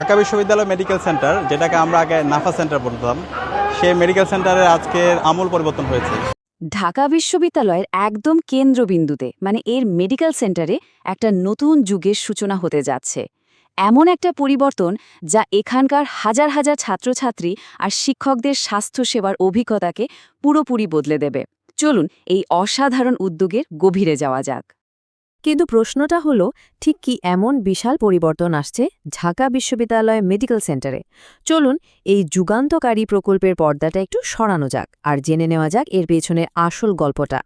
ঢাকা বিশ্ববিদ্যালয় medical centre, যেটাকে আমরা আগে নাফা সেন্টার বলতাম, সেই মেডিকেল সেন্টারে আজকের আমূল পরিবর্তন হয়েছে। ঢাকা বিশ্ববিদ্যালয়ের একদম কেন্দ্রবিন্দুতে মানে এর মেডিকেল সেন্টারে একটা নতুন যুগের সূচনা হতে যাচ্ছে। এমন একটা পরিবর্তন যা এখানকার হাজার হাজার ছাত্রছাত্রী আর শিক্ষকদের স্বাস্থ্যসেবার অভিজ্ঞতাকে পুরোপুরি বদলে দেবে। চলুন এই অসাধারণ উদ্যোগের গভীরে যাওয়া যাক। কিন্তু প্রশ্নটা হলো, ঠিক কি এমন বিশাল পরিবর্তন আসছে ঢাকা বিশ্ববিদ্যালয় মেডিকেল সেন্টারে? চলুন এই যুগান্তকারী প্রকল্পের পর্দাটা একটু সরানো যাক আর জেনে নেওয়া যাক এর পেছনের আসল গল্পটা।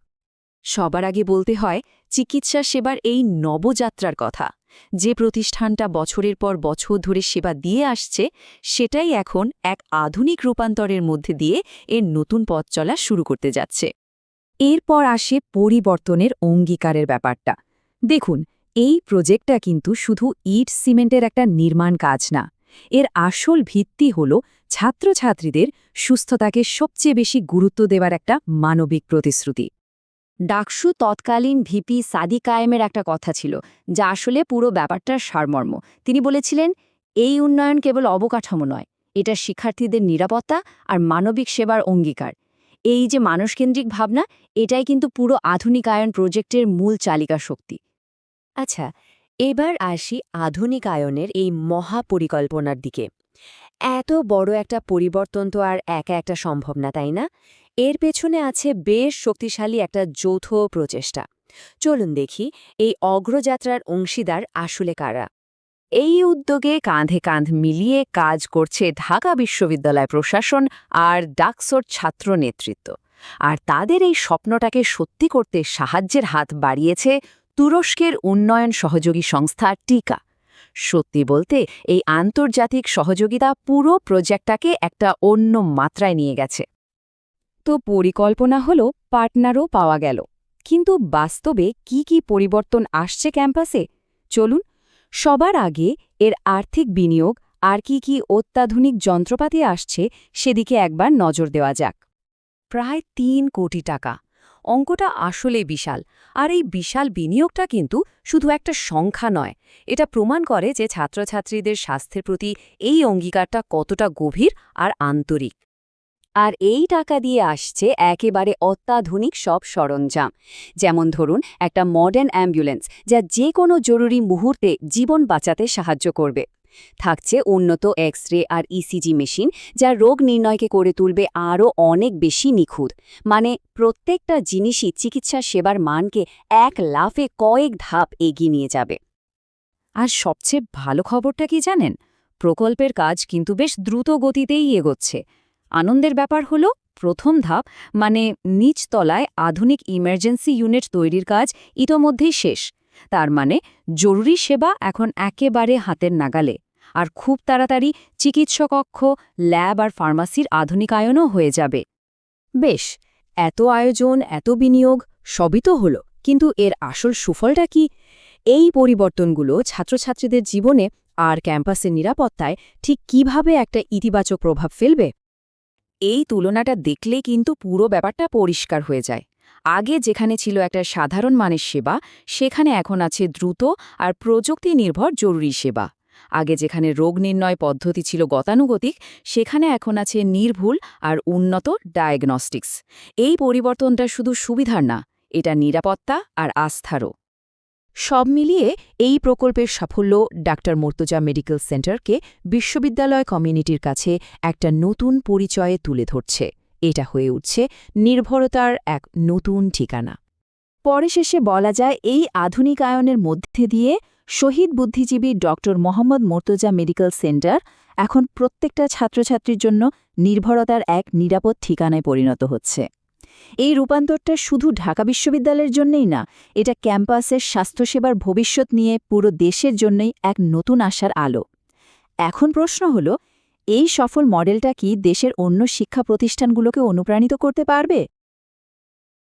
সবার আগে বলতে হয়, চিকিৎসা সেবার এই নবযাত্রার কথা। যে প্রতিষ্ঠানটা বছরের পর বছর ধরে সেবা দিয়ে আসছে, সেটাই এখন এক আধুনিক রূপান্তরের মধ্যে দিয়ে এর নতুন পথ চলা শুরু করতে যাচ্ছে। এরপর আসে পরিবর্তনের অঙ্গীকারের ব্যাপারটা। দেখুন, এই প্রজেক্টটা কিন্তু শুধু ইট সিমেন্টের একটা নির্মাণ কাজ না। এর আসল ভিত্তি হল ছাত্রছাত্রীদের সুস্থতাকে সবচেয়ে বেশি গুরুত্ব দেওয়ার একটা মানবিক প্রতিশ্রুতি। ডাকসু তৎকালীন ভিপি সাদি কায়েমের একটা কথা ছিল, যা আসলে পুরো ব্যাপারটার সারমর্ম। তিনি বলেছিলেন, এই উন্নয়ন কেবল অবকাঠামো নয়, এটা শিক্ষার্থীদের নিরাপত্তা আর মানবিক সেবার অঙ্গীকার। এই যে মানসকেন্দ্রিক ভাবনা, এটাই কিন্তু পুরো আধুনিকায়ন প্রজেক্টের মূল চালিকা শক্তি আচ্ছা এবার আসি আধুনিকায়নের এই মহাপরিকল্পনার দিকে। এত বড় একটা পরিবর্তন তো আর একা একটা সম্ভব না, তাই না? এর পেছনে আছে বেশ শক্তিশালী একটা যৌথ প্রচেষ্টা। চলুন দেখি এই অগ্রযাত্রার অংশীদার আসলে কারা। এই উদ্যোগে কাঁধে কাঁধ মিলিয়ে কাজ করছে ঢাকা বিশ্ববিদ্যালয় প্রশাসন আর ডাকসোর ছাত্র নেতৃত্ব। আর তাদের এই স্বপ্নটাকে সত্যি করতে সাহায্যের হাত বাড়িয়েছে তুরস্কের উন্নয়ন সহযোগী সংস্থা টিকা। সত্যি বলতে, এই আন্তর্জাতিক সহযোগিতা পুরো প্রজেক্টটাকে একটা অন্য মাত্রায় নিয়ে গেছে। তো পরিকল্পনা হলো, পার্টনারও পাওয়া গেল। কিন্তু বাস্তবে কি কি পরিবর্তন আসছে ক্যাম্পাসে? চলুন, সবার আগে এর আর্থিক বিনিয়োগ আর কি কি অত্যাধুনিক যন্ত্রপাতি আসছে সেদিকে একবার নজর দেওয়া যাক। প্রায় তিন কোটি টাকা। অঙ্কটা আসলে বিশাল। আর এই বিশাল বিনিয়োগটা কিন্তু শুধু একটা সংখ্যা নয়, এটা প্রমাণ করে যে ছাত্রছাত্রীদের স্বাস্থ্যের প্রতি এই অঙ্গীকারটা কতটা গভীর আর আন্তরিক। আর এই টাকা দিয়ে আসছে একেবারে অত্যাধুনিক সব সরঞ্জাম। যেমন ধরুন, একটা মডার্ন অ্যাম্বুলেন্স যা যে কোনো জরুরি মুহূর্তে জীবন বাঁচাতে সাহায্য করবে। থাকছে উন্নত এক্স রে আর ইসিজি মেশিন, যা রোগ নির্ণয়কে করে তুলবে আরও অনেক বেশি নিখুঁত। মানে প্রত্যেকটা জিনিসই চিকিৎসা সেবার মানকে এক লাফে কয়েক ধাপ এগিয়ে নিয়ে যাবে। আর সবচেয়ে ভালো খবরটা কি জানেন? প্রকল্পের কাজ কিন্তু বেশ দ্রুত গতিতেই এগোচ্ছে। আনন্দের ব্যাপার হলো, প্রথম ধাপ মানে নিচতলায় আধুনিক ইমার্জেন্সি ইউনিট তৈরির কাজ ইতোমধ্যেই শেষ। তার মানে জরুরি সেবা এখন একেবারে হাতের নাগালে। আর খুব তাড়াতাড়ি চিকিৎসকক্ষ, ল্যাব আর ফার্মাসির আধুনিকায়নও হয়ে যাবে। বেশ, এত আয়োজন, এত বিনিয়োগ, সবই তো হলো, কিন্তু এর আসল সুফলটা কি? এই পরিবর্তনগুলো ছাত্রছাত্রীদের জীবনে আর ক্যাম্পাসের নিরাপত্তায় ঠিক কীভাবে একটা ইতিবাচক প্রভাব ফেলবে? এই তুলনাটা দেখলে কিন্তু পুরো ব্যাপারটা পরিষ্কার হয়ে যায়। আগে যেখানে ছিল একটা সাধারণ মানের সেবা, সেখানে এখন আছে দ্রুত আর প্রযুক্তি নির্ভর জরুরি সেবা। আগে যেখানে রোগ নির্ণয় পদ্ধতি ছিল গতানুগতিক, সেখানে এখন আছে নির্ভুল আর উন্নত ডায়াগনস্টিক্স। এই পরিবর্তনটা শুধু সুবিধার না, এটা নিরাপত্তা আর আস্থারও। সব মিলিয়ে এই প্রকল্পের সাফল্য ডাক্তার মোর্তজা মেডিকেল সেন্টারকে বিশ্ববিদ্যালয় কমিউনিটির কাছে একটা নতুন পরিচয়ে তুলে ধরছে। এটা হয়ে উঠছে নির্ভরতার এক নতুন ঠিকানা। পরে শেষে বলা যায় এই আধুনিকায়নের মধ্যে দিয়ে শহীদ বুদ্ধিজীবী doctor Muhammad Mortaza medical centre এখন প্রত্যেকটা ছাত্রছাত্রীর জন্য নির্ভরতার এক নিরাপদ ঠিকানায় পরিণত হচ্ছে। এই রূপান্তরটা শুধু ঢাকা বিশ্ববিদ্যালয়ের জন্যই না, এটা ক্যাম্পাসের স্বাস্থ্যসেবার ভবিষ্যৎ নিয়ে পুরো দেশের জন্যই এক নতুন আশার আলো। এখন প্রশ্ন হল, এই সফল মডেলটা কি দেশের অন্য শিক্ষা প্রতিষ্ঠানগুলোকে অনুপ্রাণিত করতে পারবে?